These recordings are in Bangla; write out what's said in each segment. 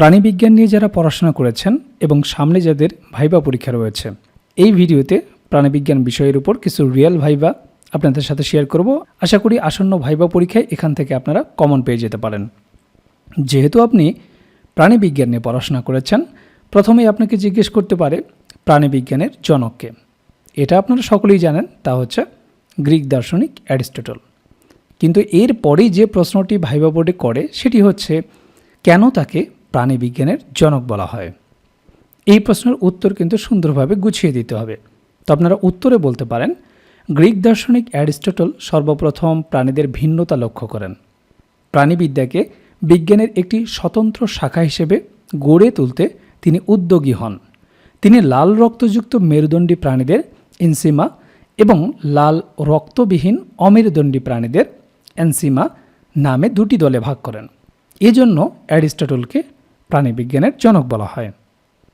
প্রাণীবিজ্ঞান নিয়ে যারা পড়াশোনা করেছেন এবং সামনে যাদের ভাইবা পরীক্ষা রয়েছে, এই ভিডিওতে প্রাণীবিজ্ঞান বিষয়ের উপর কিছু রিয়েল ভাইবা আপনাদের সাথে শেয়ার করব। আশা করি আসন্ন ভাইবা পরীক্ষায় এখান থেকে আপনারা কমন পেয়ে যেতে পারেন। যেহেতু আপনি প্রাণীবিজ্ঞান নিয়ে পড়াশোনা করেছেন, প্রথমেই আপনাকে জিজ্ঞেস করতে পারে প্রাণীবিজ্ঞানের জনককে। এটা আপনারা সকলেই জানেন, তা হচ্ছে গ্রিক দার্শনিক অ্যারিস্টটল। কিন্তু এর পরেই যে প্রশ্নটি ভাইবা বোর্ডে করে, সেটি হচ্ছে, কেন তাকে প্রাণীবিজ্ঞানের জনক বলা হয়। এই প্রশ্নের উত্তর কিন্তু সুন্দরভাবে গুছিয়ে দিতে হবে। তো আপনারা উত্তরে বলতে পারেন, গ্রিক দার্শনিক অ্যারিস্টটল সর্বপ্রথম প্রাণীদের ভিন্নতা লক্ষ্য করেন। প্রাণীবিদ্যাকে বিজ্ঞানের একটি স্বতন্ত্র শাখা হিসেবে গড়ে তুলতে তিনি উদ্যোগী হন। তিনি লাল রক্তযুক্ত মেরুদণ্ডী প্রাণীদের ইনসিমা এবং লাল রক্তবিহীন অমেরুদণ্ডী প্রাণীদের এনসিমা নামে দুটি দলে ভাগ করেন। এজন্য অ্যারিস্টটলকে প্রাণীবিজ্ঞানের জনক বলা হয়।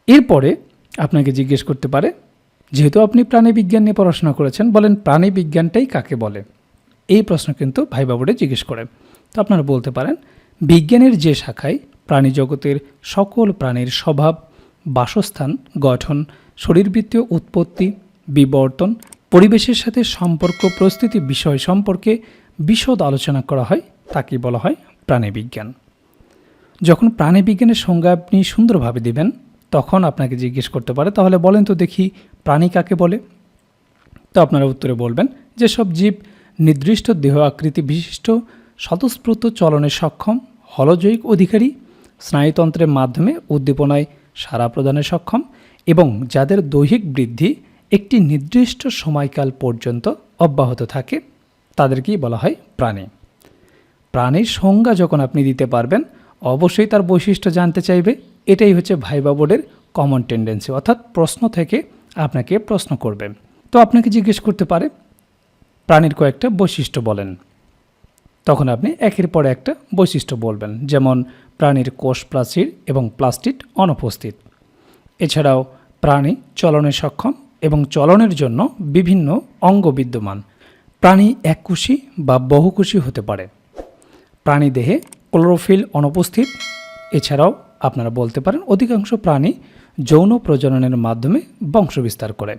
এরপরে আপনাকে জিজ্ঞেস করতে পারে, যেহেতু আপনি প্রাণীবিজ্ঞান নিয়ে পড়াশোনা করেছেন, বলেন প্রাণীবিজ্ঞানটাই কাকে বলে? এই প্রশ্ন কিন্তু ভাইবা জিজ্ঞেস করে। তো আপনারা বলতে পারেন, বিজ্ঞানের যে শাখায় প্রাণী জগতের সকল প্রাণীর স্বভাব, বাসস্থান, গঠন, শরীরবৃত্তীয় উৎপত্তি, বিবর্তন, পরিবেশের সাথে সম্পর্ক, প্রস্তুতি বিষয় সম্পর্কে বিশদ আলোচনা করা হয় তাকে বলা হয় প্রাণীবিজ্ঞান যখন প্রাণীবিজ্ঞানের সংজ্ঞা আপনি সুন্দরভাবে দিবেন, তখন আপনাকে জিজ্ঞেস করতে পারে, তাহলে বলেন তো দেখি প্রাণী কাকে বলে? তো আপনারা উত্তরে বলবেন, যেসব জীব নির্দিষ্ট দেহ আকৃতি বিশিষ্ট, স্বতঃস্ফূর্ত চলনে সক্ষম হলজৈক অধিকারী, স্নায়ুতন্ত্রের মাধ্যমে উদ্দীপনায় সারা প্রদানে সক্ষম এবং যাদের দৈহিক বৃদ্ধি একটি নির্দিষ্ট সময়কাল পর্যন্ত অব্যাহত থাকে, তাদেরকেই বলা হয় প্রাণী। প্রাণীর সংজ্ঞা যখন আপনি দিতে পারবেন অবশ্যই তার বৈশিষ্ট্য জানতে চাইবে। এটাই হচ্ছে ভাইবা বোর্ডের কমন টেন্ডেন্সি অর্থাৎ প্রশ্ন থেকে আপনাকে প্রশ্ন করবে। তো আপনাকে জিজ্ঞেস করতে পারে, প্রাণীর কয়েকটা বৈশিষ্ট্য বলেন। তখন আপনি একের পর একটা বৈশিষ্ট্য বলবেন, যেমন প্রাণীর কোষ প্রাচীর এবং প্লাস্টিড অনুপস্থিত। এছাড়াও প্রাণী চলনে সক্ষম এবং চলনের জন্য বিভিন্ন অঙ্গ বিদ্যমান। প্রাণী এককুশি বা বহুকুশি হতে পারে। প্রাণী দেহে ক্লোরোফিল অনুপস্থিত। এছাড়াও আপনারা বলতে পারেন অধিকাংশ প্রাণী যৌন প্রজননের মাধ্যমে বংশবিস্তার করে।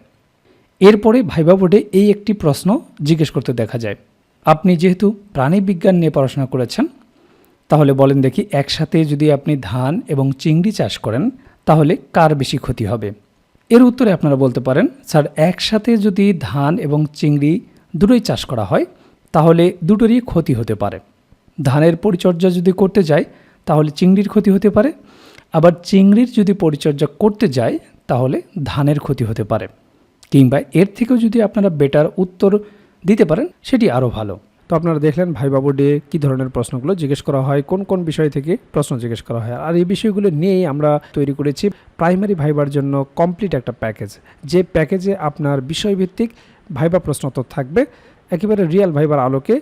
এরপরে ভাইবা বোর্ডে এই একটি প্রশ্ন জিজ্ঞেস করতে দেখা যায়। আপনি যেহেতু প্রাণী বিজ্ঞান নিয়ে পড়াশোনা করেছেন, তাহলে বলেন দেখি একসাথে যদি আপনি ধান এবং চিংড়ি চাষ করেন, তাহলে কার বেশি ক্ষতি হবে? এর উত্তরে আপনারা বলতে পারেন, স্যার, একসাথে যদি ধান এবং চিংড়ি দুটোই চাষ করা হয়, তাহলে দুটোরই ক্ষতি হতে পারে। ধানের পরিচর্যা যদি করতে যায়, তাহলে চিংড়ির ক্ষতি হতে পারে। আবার চিংড়ির যদি পরিচর্যা করতে যায়, তাহলে ধানের ক্ষতি হতে পারে। কিংবা এর থেকেও যদি আপনারা বেটার উত্তর দিতে পারেন, সেটি আরও ভালো। তো আপনারা দেখলেন ভাইবা বোর্ডে কী ধরনের প্রশ্নগুলো জিজ্ঞেস করা হয়, কোন কোন বিষয় থেকে প্রশ্ন জিজ্ঞেস করা হয়। আর এই বিষয়গুলো নিয়েই আমরা তৈরি করেছি প্রাইমারি ভাইবার জন্য কমপ্লিট একটা প্যাকেজ। যে প্যাকেজে আপনার বিষয়ভিত্তিক ভাইবা প্রশ্ন তো থাকবে, একেবারে রিয়েল ভাইবার আলোকে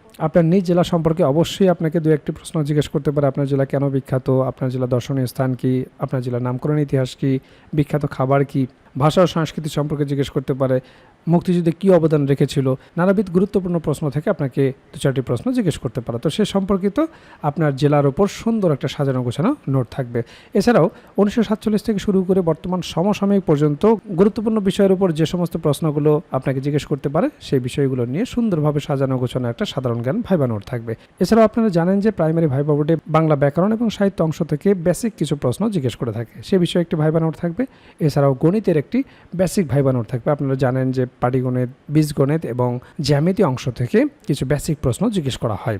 আপনার নিজ জেলা সম্পর্কে অবশ্যই আপনাকে দু একটি প্রশ্ন জিজ্ঞেস করতে পারে। আপনার জেলা কেন বিখ্যাত? আপনার জেলা দর্শনীয় স্থান কি? আপনার জেলার নামকরণ ইতিহাস কি? বিখ্যাত খাবার কি? ভাষা ও সংস্কৃতি সম্পর্কে জিজ্ঞেস করতে পারে। মুক্তিযুদ্ধে কী অবদান রেখেছিল? নানাবিধ গুরুত্বপূর্ণ প্রশ্ন থেকে আপনাকে দু চারটি প্রশ্ন জিজ্ঞেস করতে পারে। তো সে সম্পর্কিত আপনার জেলার ওপর সুন্দর একটা সাজানো গোছানো নোট থাকবে। এছাড়াও উনিশশো সাতচল্লিশ থেকে শুরু করে বর্তমান সমসাময়িক পর্যন্ত গুরুত্বপূর্ণ বিষয়ের উপর যে সমস্ত প্রশ্নগুলো আপনাকে জিজ্ঞেস করতে পারে, সেই বিষয়গুলো নিয়ে সুন্দরভাবে সাজানো গোছানো একটা সাধারণ জ্ঞান ভাইবা নোট থাকবে। এছাড়াও আপনারা জানেন যে প্রাইমারি ভাইবা বোর্ডে বাংলা ব্যাকরণ এবং সাহিত্য অংশ থেকে বেসিক কিছু প্রশ্ন জিজ্ঞেস করে থাকে। সে বিষয়ে একটি ভাইবা নোট থাকবে। এছাড়াও গণিতের একটি বেসিক ভাইবা নোট থাকবে। আপনারা জানেন যে পাটিগণিত, বীজগণিত এবং জ্যামিতি অংশ থেকে কিছু বেসিক প্রশ্ন জিজ্ঞেস করা হয়।